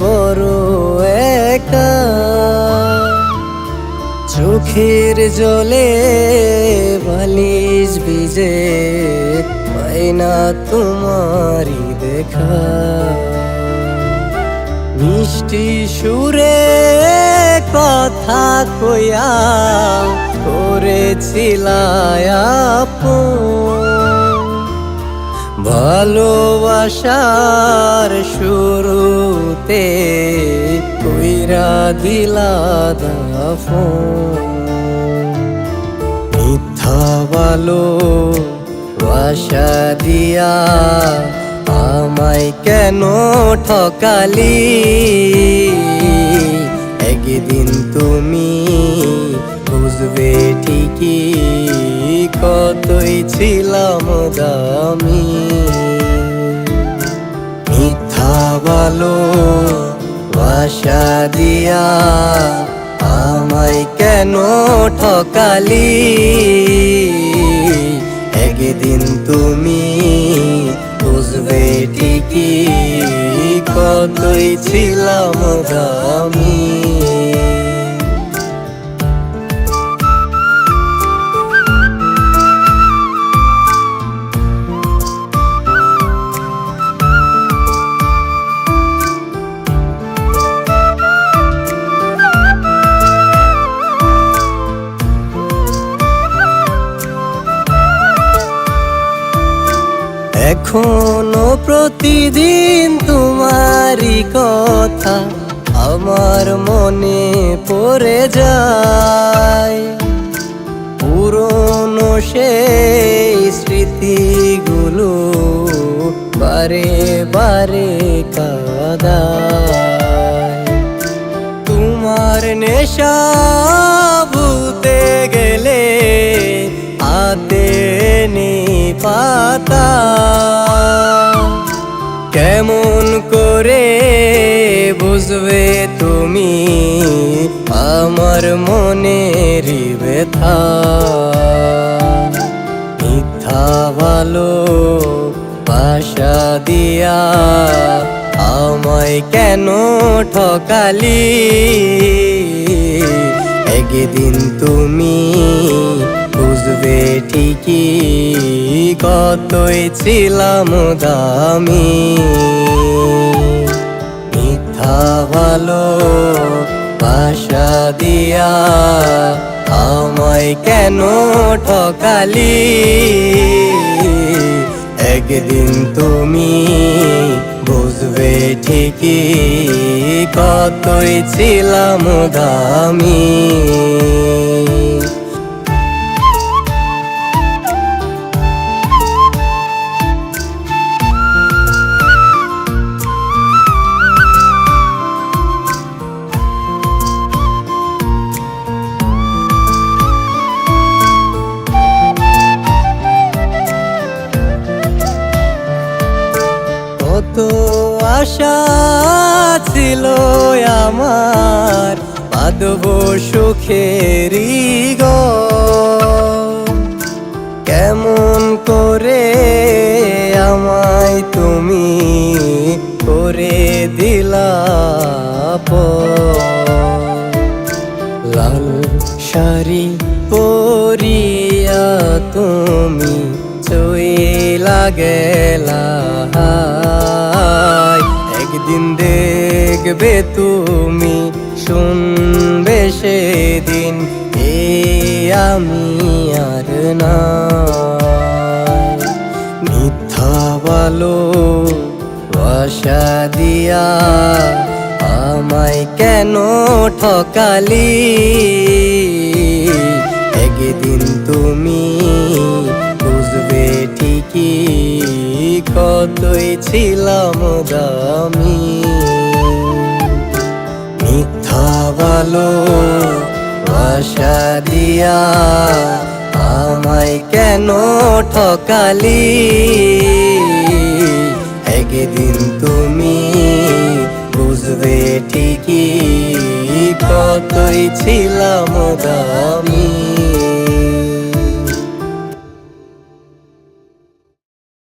বড় একা চোখের জলে বালিশ বিজে পাই না তোমারই দেখা। মিষ্টি সুরে কথা কইয়া করেছিলাম ভালোবাসার শুরুতে কইরা দিলা দাফন। ভালো বাসা দিয়া আমায় কেন ঠকালি? একদিন তুমি বুঝবে ঠিকই কতই ছিলাম দামি। মিথ্যা ভালো বাসা দিয়া আমায় কেন ঠকালি? একদিন তুমি বুঝবে ঠিকই কতই ছিলাম দামি। এখনও প্রতিদিন তোমারই কথা, আমার মনে পড়ে যায়। পুরনো সেই স্মৃতিগুলো বারে বারে কাদায়। তোমার নেশা পাতা। কেমন করে বুঝবে তুমি? আমার মনের ব্যথা। মিথ্যা ভালো দিয়া আমায় কেন ঠকালি? একদিন তুমি বুঝবে ঠিকই কতই ছিলাম দামি। মিথ্যা ভালো বাসা দিয়া আমায় কেন ঠকালি? একদিন তুমি বুঝবে ঠিকই কতই ছিলাম দামি। আশা ছিল আমার বাদব সুখেরই গো কেমন করে আমায় তুমি করে দিলা লাল শাড়ি পরিয়া তুমি চইলা গেলা একদিন দেখবে তুমি, শুনবে সেদিন, এ আমি আর না। মিথ্যা ভালো বাসা দিয়া আমায় কেন ঠকালি? একদিন তুমি বুঝবে ঠিকই কতই ছিলাম দামি। মিথ্যা ভালো বাসা দিয়া আমায় কেন ঠকালি? একদিন তুমি বুঝবে ঠিকই কতই ছিলাম দামি।